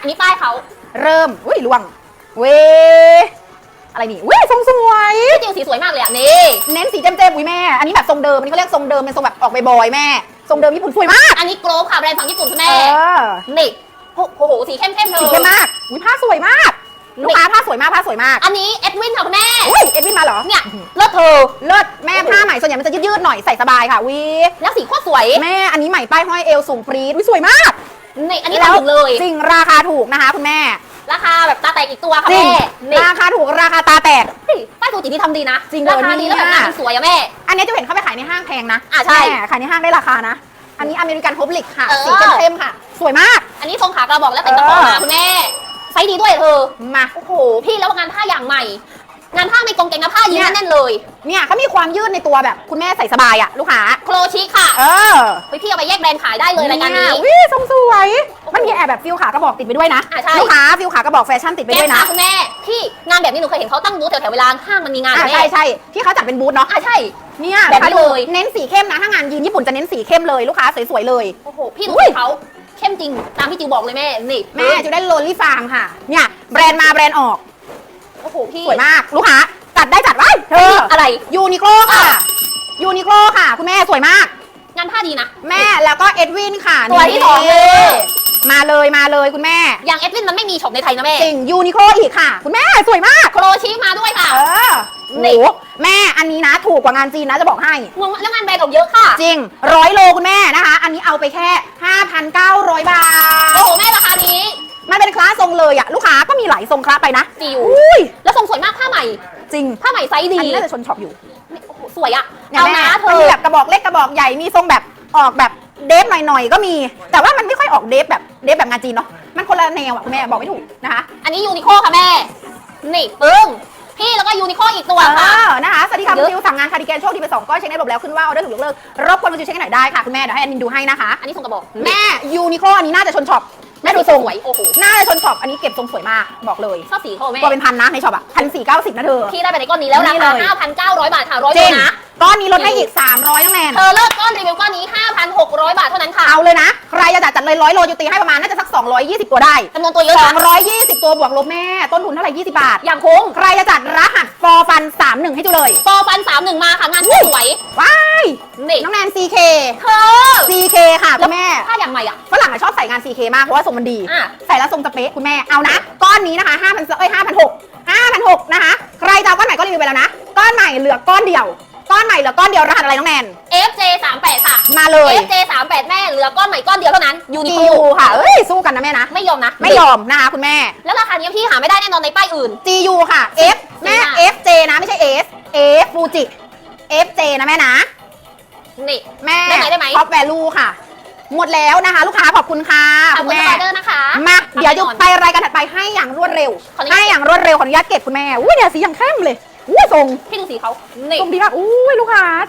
อันนี้ป้ายเขาเริ่มอุ้ยล่วง เวอะไรนี่เว้ยทรงสวยพี่จิวสีสวยมากเลยอะนี่ เน้นสีเจมเจมอุ้ยแม่ อันนี้แบบทรงเดิม อันนี้เขาเรียกทรงเดิมเป็นทรงแบบออกบอยๆแม่ ทรงเดิมญี่ปุ่นสวยมาก อันนี้โกลบค่ะแบรนด์ฝั่งญี่ปุ่นคุณเอแม่ อนี่โอ้โหสีเข้มเข้มๆเลสียเข้มมากอุ้ยผ้าสวยมาก ลูกค้าผ้าสวยมากผ้าสวยมากอันนี้เอ็ดวินค่ะคุณแม่ อุ้ยเอ็ดวินมาเหรอ เนี่ยเลิศเธอ เลิศแม่ผ้าใหม่ส่วนใหญ่มันจะยืดๆหน่อยใส่สบายค่ะวิแล้วสีโคตรสวย แม่อันนี้ใหม่ป้ายห้อยเอวสูงปรี๊ดวิสวยมาก นี่อันนี้ทำถึงเลยจริงราคาถูกนะคะคุณแม่ ราคาแบบตาแตกอีกตัวค่ะจริงแม่นี่ราคาถูกราคาตาแตกเฮ้ยป้ายฟูจิที่ทำดีนะจริงราคาเหรอดีแล้วแบบเนี่ยงานสวยอะแม่ อันนี้จะเห็นเข้าไปขายในห้างแพงนะอะใช่แม่ขายในห้างได้ราคานะ อันนี้อเมริกันโฮปลิกค่ะเออสีเข้มๆค่ะ สวยมาก อันนี้ทรงขากระบอกแล้วแต่งกระเป๋ามาเออคุณแม่ไซส์ดีด้วยเธอมาโอ้โหพี่แล้วงานผ้าอย่างใหม่ งานผ้าไม่กงเกงนะผ้ายืนเนี่ยแน่นๆเลยเนี่ยเขามีความยืดในตัวแบบคุณแม่ใส่สบายอะลูกค้าโครชิค่ะ เออเฮ้ยพี่เอาไปแยกแบรนด์ขายได้เลยรายการนี้วิทรงสวยมันมีแอบแบบฟิลขากระบอกติดไปด้วยนะอะใช่ลูกค้าฟิลขากระบอกแฟชั่นติดไปแก้ด้วยผ้านะคุณแม่พี่งานแบบนี้หนูเคยเห็นเขาตั้งบูธแถวๆเวลาห้างมันมีงานอะแม่ใช่ใช่ที่เขาจัดเป็นบูธเนาะอะใช่เนี่ยแบบนี้ลูกค้าดูเลยเน้นสีเข้มนะถ้างานยีนญี่ปุ่นจะเน้นสีเข้มเลยลูกค้าสวยๆเลยโอ้โหพี่ดูอุ้ยสีเขาเข้มจริงตามที่จิวบอกเลยแม่นี่แม่จะได้โรลลี่ฟางค่ะเนี่ยแบรนด์มาแบรนด์ออกโอ้โหพี่ สวยมากลูกค้าจัดได้จัดไว้เธออะไร ยูนิโคลค่ะยูนิโคลค่ะ คุณแม่สวยมาก งานผ้าดีนะ แม่แล้วก็เอ็ดวินค่ะตัวที่สองเลย มาเลยมาเลยคุณแม่อย่างเอ็ดวินมันไม่มีช็อปในไทยนะแม่ จริงยูนิโคลอีกค่ะ คุณแม่สวยมาก โครชิมาด้วยค่ะ เออโอ้โหแม่อันนี้นะถูกกว่างานจีนนะจะบอกให้ งงแล้วงานแบรนด์เราเยอะค่ะ จริงร้อยโลคุณแม่นะคะ อันนี้เอาไปแค่ 5,900 บาโอ้ท โหแม่ราคานี้ มันเป็นคลาสทรงเลยอะลูกค้าก็มีหลายทรงคลาสไปนะจิวอุ้ยแล้วทรงสวยมากผ้าใหม่ จริงผ้าใหม่ไซส์ดีอันนี้น่าจะชนช็อปอยู่โอ้โหสวยอะเนี่ยเอาแม่นะเธมันอมีแบบกระบอกเล็กกระบอกใหญ่มีทรงแบบออกแบบเดฟหน่อยๆก็มี แต่ว่ามันไม่ค่อยออกเดฟแบบเดฟแบบงานจีนเนาะมันคนละแนวอะคุณแม่บอกไม่ถูกนะคะอันนี้ยูนิโคค่ะแม่ นี่ปึ้ง พี่แล้วก็ยูนิโคอีกตัวเอค่ะอนะคะสวัสดีค่ะเยคุณอะจิวสั่งงานคาร์ดิแกนโชคดีไปสองก้อนเช็คได้ระบบแล้วขึ้นว่าออเดอร์ถูกยกเลิกรบกวนมาจิวเช็คให้หน่อยได้ค่ะคุณแม่เดี๋ยวให้แอดมินดูให้นะคะ อันนี้ทรงกระบอก แม่ยูนิโคอันนี้น่าจะชนช็อป แม่ดูทรงสวยโอ้โหน่าจะชนช็อปอันนี้เก็บทรงสวยมากบอกเลยชอบสีเขาแม่ตัวเป็นพันนะในช็อปอะพันสี่เก้าสิบนะเธอ พี่ได้ไปในก้อนนี้แล้วรานี่เลคาย5,900 บาทค่ะร้อยจโลริงนะก้อนนี้ลดให้อีก 300น้องแนนเธอเลิกก้อนรีวิวก้อนนี้ 5,600 บาทเท่านั้นค่ะเอาเลยนะ ใครจะจัดจัดเลยร้อยโลยูตีให้ประมาณน่าจะสัก 220 ตัวได้ จำนวนตัวเยอะนะ220 ตัวบวกลบแม่ ต้นทุนเท่าไหร่20 บาท อย่างคุ้มใครจะจัดรหัสฟอฟัน 31 ให้ดูเลย ฟอฟัน 31 มาค่ะงานสวย ว้าย นี่น้องแนน CK เธอ CK ค่ะคุณแม่ผ้าอย่างใหม่อะ ฝรั่งอะชอบใส่งาน CK มาก เพราะว่าทรงมันดี อะ ใส่แล้วทรงจะเป๊ะคุณแม่ เอานะ ก้อนนี้นะคะ5,000เอ้ย5,600 5,600นะคะ ใครจะเอาก้อนใหม่ก็รีวิวไปแล้วนะ ก้อนใหม่เหลือก้อนเดียว ก้อนใหม่เหลือก้อนเดียวรหัสอะไรน้องแนน FJ 38ค่ะ มาเลย FJ 38แม่เหลือก้อนใหม่ก้อนเดียวเท่านั้นยูนิ GU โคค่ะ เอ้ยสู้กันนะแม่นะ ไม่ยอมนะไม่ยอมนะคะคุณแม่ แล้วราคานี้พี่หาไม่ได้แน่นอนในป้ายอื่น GU ค่ะ F แม่จริงอะ FJ นะไม่ใช่ S F ฟูจิ FJ นะแม่นะ ท็อปแวลูค่ะ หมดแล้วนะคะ ลูกค้าขอบคุณค่ะขอบคุณคุณแม่ออเดอร์นะคะ มาเดี๋ยวจะก่อนไปรายการถัดไปให้อย่างรวดเร็ว ขออนุญาต ให้อย่างรวดเร็วขออนุญาตเก็บคุณแม่อุ้ยเนี่ยสีอย่างเข้มเลยอุ้ยทรงพี่ดูสีเขานี่ ทรงดีมากอุ้ยลูกค้า